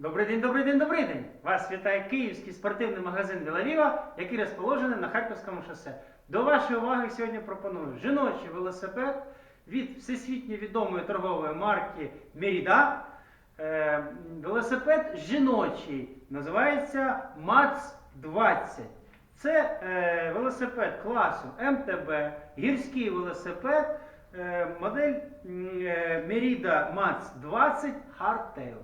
Добрий день, добрий день, добрий день! Вас вітає київський спортивний магазин Вілавіва, який розположений на Харківському шосе. До вашої уваги сьогодні пропоную жіночий велосипед від всесвітньо відомої торгової марки Merida. Е, велосипед жіночий, називається МАЦ 20. Це е, велосипед класу МТБ, гірський велосипед, е, модель м, е, Merida MAX 20 Hardtail.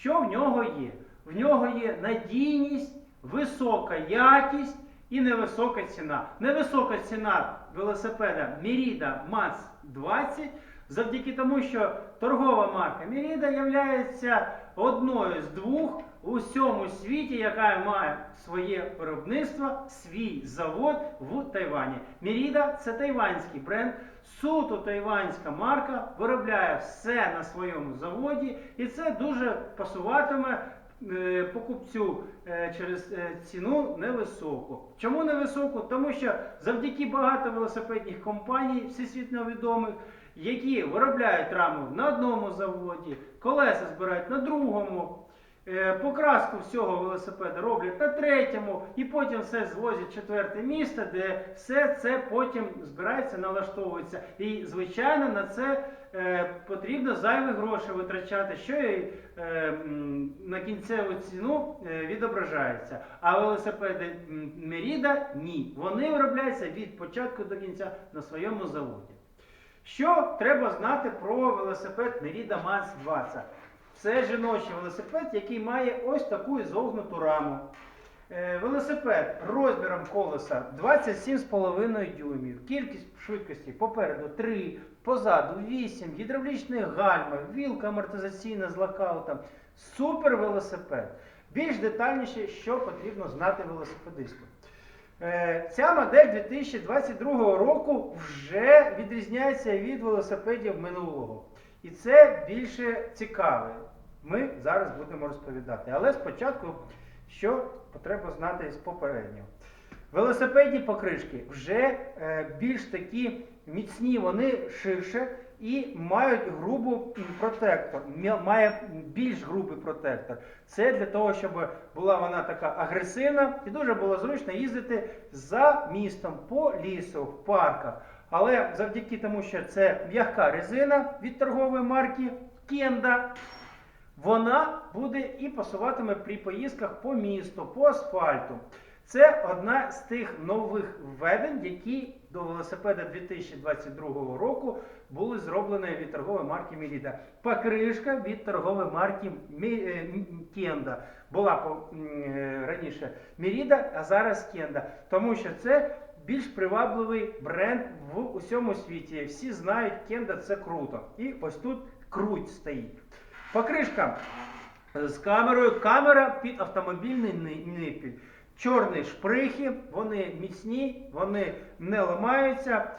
Що в нього є? В нього є надійність, висока якість і невисока ціна. Невисока ціна велосипеда Merida MAX 20 завдяки тому, що торгова марка Merida є одною з двох у всьому світі, яка має своє виробництво, свій завод в Тайвані. Merida – це тайванський бренд, суто тайванська марка, виробляє все на своєму заводі, і це дуже пасуватиме е, покупцю е, через е, ціну невисоку. Чому невисоку? Тому що завдяки багато велосипедних компаній, всесвітньо відомих, які виробляють раму на одному заводі, колеса збирають на другому. Е, Покраску всього велосипеда роблять на третьому, і потім все звозять в четверте місце, де все це потім збирається, налаштовується. І, звичайно, на це е, потрібно зайві гроші витрачати, що і е, на кінцеву ціну е, відображається. А велосипеди м, Merida ні. Вони виробляються від початку до кінця на своєму заводі. Що треба знати про велосипед Merida Max 20? Це жіночий велосипед, який має ось таку зогнуту раму. Е, Велосипед розміром колеса 27,5 дюймів. Кількість швидкості попереду 3, позаду 8, гідравлічні гальма, вілка амортизаційна з локаутом. Супер велосипед. Більш детальніше, що потрібно знати велосипедисту. Е, Ця модель 2022 року вже відрізняється від велосипедів минулого. І це більше цікаве. Ми зараз будемо розповідати. Але спочатку, що треба знати з попереднього. Велосипедні покришки вже е, більш такі міцні, вони ширше і мають грубу протектор. Має більш грубий протектор. Це для того, щоб була вона така агресивна і дуже було зручно їздити за містом по лісу, в парках. Але завдяки тому, що це м'яка резина від торгової марки Кенда, вона буде і пасуватиме при поїздках по місту, по асфальту. Це одна з тих нових введень, які до велосипеда 2022 року були зроблені від торгової марки Merida. Покришка від торгової марки е, Кенда. Була е, раніше Merida, а зараз Кенда. Тому що це більш привабливий бренд в усьому світі. Всі знають, Кенда це круто. І ось тут круть стоїть. Покришка з камерою. Камера під автомобільний ни- нипіль. Чорні шприхи, вони міцні, вони не ламаються.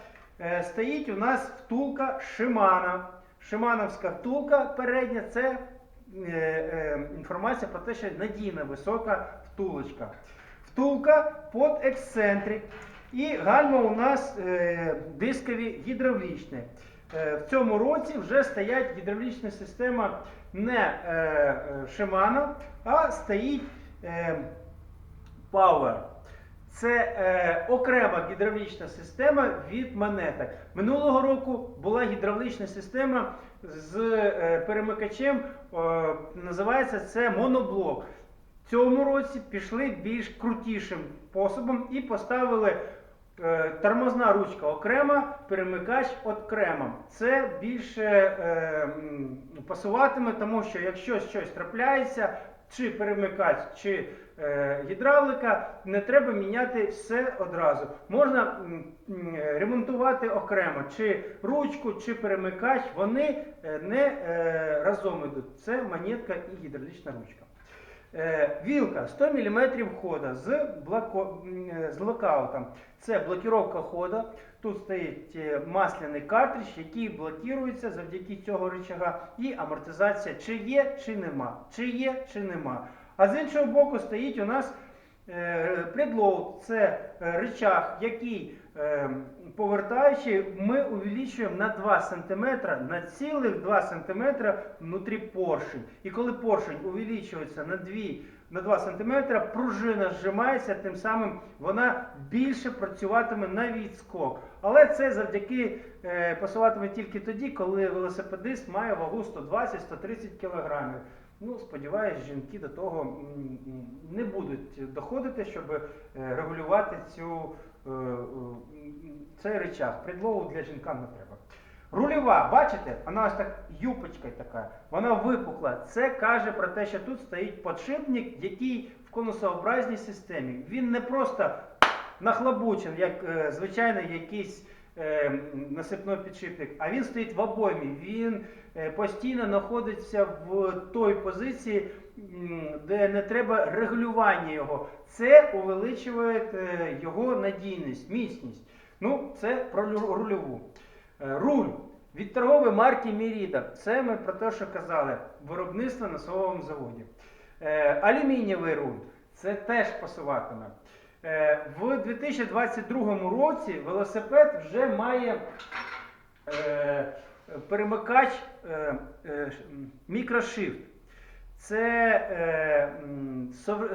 Е, Стоїть у нас втулка Шимана. Шимановська втулка передня це е, е, інформація про те, що надійна висока втулочка. Втулка під ексцентрик. І гальма у нас дискові гідравлічні. Е, в цьому році вже стоять гідравлічна система не е, е, а стоїть Power. Це окрема гідравлічна система від монеток. Минулого року була гідравлічна система з перемикачем, називається це моноблок. В цьому році пішли більш крутішим способом і поставили тормозна ручка окрема, перемикач окремо. Це більше е, пасуватиме, тому що якщо щось трапляється, чи перемикач, чи е, гідравлика, не треба міняти все одразу. Можна м, ремонтувати окремо, чи ручку, чи перемикач, вони е, не е, разом йдуть. Це монетка і гідравлічна ручка. Е, Вілка 100 мм хода з, блоко, е, з локаутом. Це блокіровка хода. Тут стоїть е, масляний картридж, який блокується завдяки цього рычага. І амортизація чи є, чи нема. Чи є, чи нема. А з іншого боку стоїть у нас предлоуд. Це рычаг, який е, повертаючи, ми увеличуємо на 2 см, на цілих 2 см внутрі поршень. І коли поршень увеличується на 2 на 2 см, пружина зжимається, тим самим вона більше працюватиме на відскок. Але це завдяки е, пасуватиме тільки тоді, коли велосипедист має вагу 120-130 кг. Ну, сподіваюсь, жінки до того не будуть доходити, щоб е, регулювати цю, цей речах. Підлогу для жінкам не треба. Рульова, бачите, вона ось так юпочка така, вона випукла. Це каже про те, що тут стоїть подшипник, який в конусообразній системі. Він не просто нахлобучен, як е, звичайний якийсь е, насипний підшипник, а він стоїть в обоймі. Він е, постійно знаходиться в той позиції, де не треба регулювання його. Це увеличує е, його надійність, міцність. Ну, це про рульову. Е, Руль від торгової марки Міріда. Це ми про те, що казали. Виробництво на совому заводі. Е, Алюмінієвий руль. Це теж пасуватиме. В 2022 році велосипед вже має перемикач мікрошифт. Це е,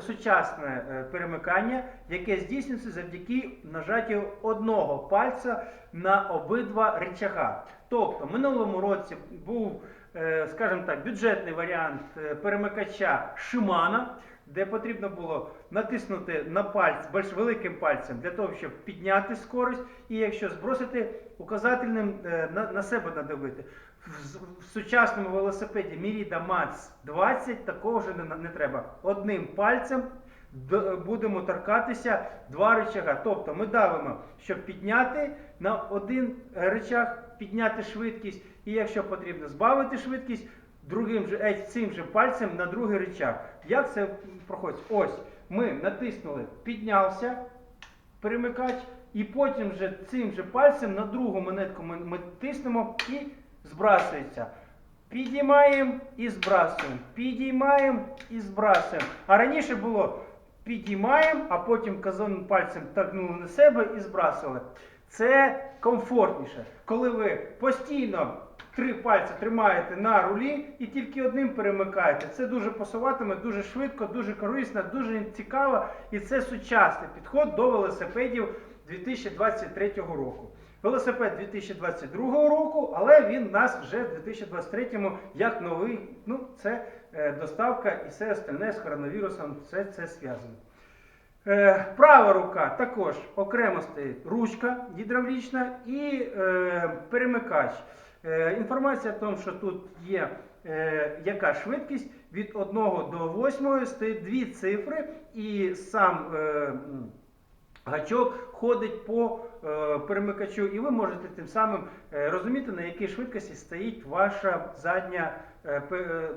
сучасне е, перемикання, яке здійснюється завдяки нажаттю одного пальця на обидва рычага. Тобто, в минулому році був, е, скажімо так, бюджетний варіант е, перемикача Shimano, де потрібно було натиснути на пальць більш великим пальцем для того, щоб підняти скорость, і якщо збросити, указательним е, на, на себе надавити В, з- в сучасному велосипеді Merida Max 20 такого вже не, не треба. Одним пальцем д- будемо торкатися два рычага. Тобто ми давимо, щоб підняти на один е, рычаг, підняти швидкість, і якщо потрібно збавити швидкість, другим же, е, цим же пальцем на другий рычаг. Як це проходить? Ось ми натиснули, піднявся перемикач, і потім вже цим же пальцем на другу монетку ми, ми тиснемо і збрасується. Підіймаємо і збрасуємо. Підіймаємо і збрасуємо. А раніше було підіймаємо, а потім казанним пальцем тагнули на себе і збрасували. Це комфортніше. Коли ви постійно три пальці тримаєте на рулі і тільки одним перемикаєте. Це дуже пасуватиме, дуже швидко, дуже корисно, дуже цікаво. І це сучасний підход до велосипедів 2023 року. Велосипед 2022 року, але він нас вже в 2023 як новий. Ну, це е, доставка і все остальне з коронавірусом, все це зв'язано. Е, права рука також окремо стоїть ручка гідравлічна і е, перемикач. Е, інформація о тому, що тут є е, яка швидкість від 1 до 8 стоїть дві цифри, і сам е, гачок ходить по перемикачу, і ви можете тим самим е, розуміти, на якій швидкості стоїть ваша задня, е, е,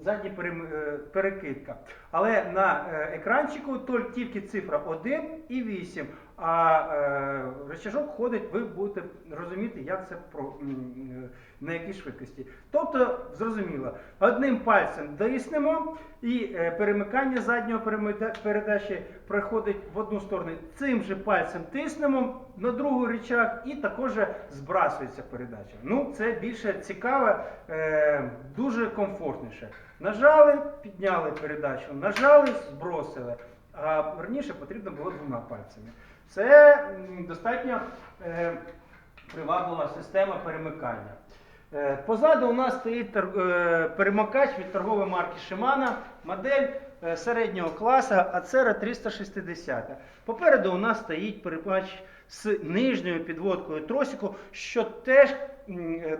задня е, перекидка. Але на е, екранчику тільки цифра 1 і 8, а е, рычажок ходить, ви будете розуміти, як це про, на якій швидкості. Тобто, зрозуміло, одним пальцем доїснемо і е, перемикання заднього передачі проходить в одну сторону. Цим же пальцем тиснемо на другий рычаг і також збрасується передача. Ну, це більше цікаве, е, дуже комфортніше. Нажали, підняли передачу, нажали, збросили. А раніше потрібно було двома пальцями. Це достатньо е, приваблива система перемикання. Е, Позаду у нас стоїть е, перемикач від торгової марки Shimano, модель середнього класу Acera 360. Попереду у нас стоїть перемикач з нижньою підводкою тросику, що теж е,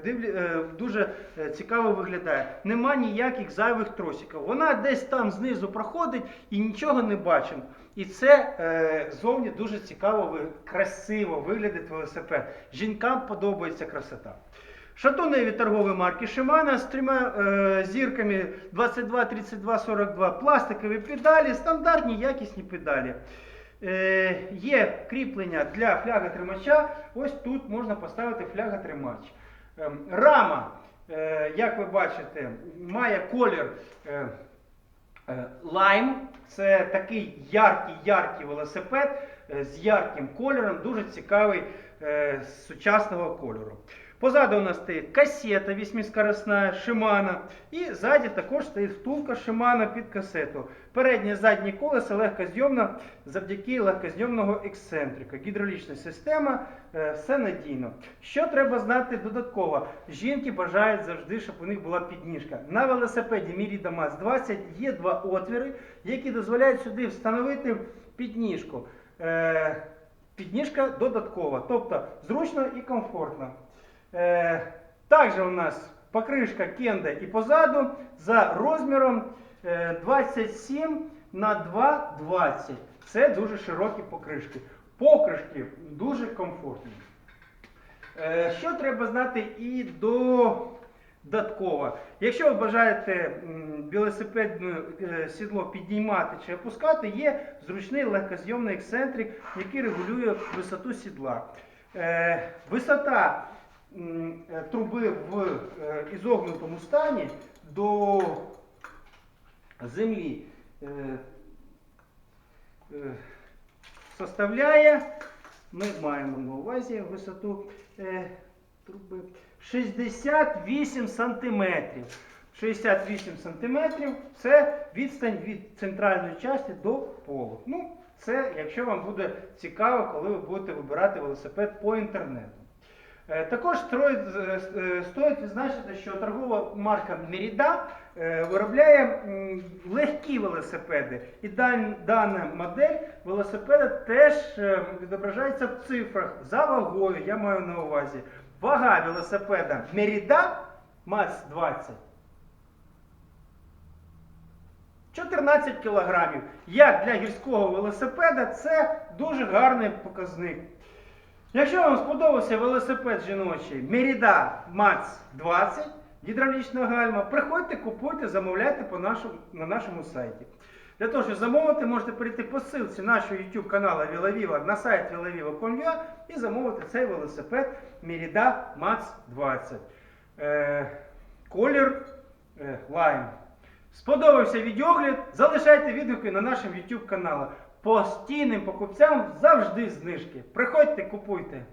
е, дуже е, цікаво виглядає. Нема ніяких зайвих тросиків. Вона десь там знизу проходить і нічого не бачимо. І це зовні дуже цікаво, красиво виглядить велосипед. Жінкам подобається красота. Шатуни від торгової марки Shimano з трьома е, зірками 22, 32, 42, пластикові педалі, стандартні якісні педалі. Е, є кріплення для фляготримача. Ось тут можна поставити фляготримач. Ем, рама, е, як ви бачите, має колір. Е, Лайм це такий яркий-яркий велосипед з ярким кольором, дуже цікавий з сучасного кольору. Позаду у нас стоїть касета вісьмискоросна Shimano. І ззаді також стоїть втулка Shimano під касету. Переднє заднє колесо легкозйомно завдяки легкозйомного ексцентрика. Гідравлічна система, е, все надійно. Що треба знати додатково? Жінки бажають завжди, щоб у них була підніжка. На велосипеді Merida Maz 20 є два отвіри, які дозволяють сюди встановити підніжку. Е, Підніжка додаткова, тобто зручно і комфортно. Е, Також у нас покришка кенда і позаду за розміром е, 27 на 2,20. Це дуже широкі покришки. Покришки дуже комфортні. Е, Що треба знати і додатково? Якщо ви бажаєте велосипедне е, сідло підіймати чи опускати, є зручний легкозйомний ексцентрик, який регулює висоту сідла. Е, Висота е, труби в е, ізогнутому стані до землі е, е, составляє, ми маємо на увазі висоту е, труби 68 сантиметрів. 68 сантиметрів це відстань від центральної частини до полу. Ну, це якщо вам буде цікаво, коли ви будете вибирати велосипед по інтернету. Е, Також стоїть, е, е, стоїть відзначити, що торгова марка е, виробляє легкі велосипеди. І дана модель велосипеда теж відображається в цифрах за вагою. Я маю на увазі. Вага велосипеда Merida Maz 20 14 кілограмів. Як для гірського велосипеда, це дуже гарний показник. Якщо вам сподобався велосипед жіночий Merida Max 20 гідравлічна гальма, приходьте, купуйте, замовляйте по нашому, на нашому сайті. Для того, щоб замовити, можете перейти по ссылці нашого YouTube каналу VilaViva на сайт vilaviva.com.ua і замовити цей велосипед Merida Max 20. Е, колір е, лайм. Сподобався відеогляд? Залишайте відгуки на нашому YouTube каналі. Постійним покупцям завжди знижки. Приходьте, купуйте.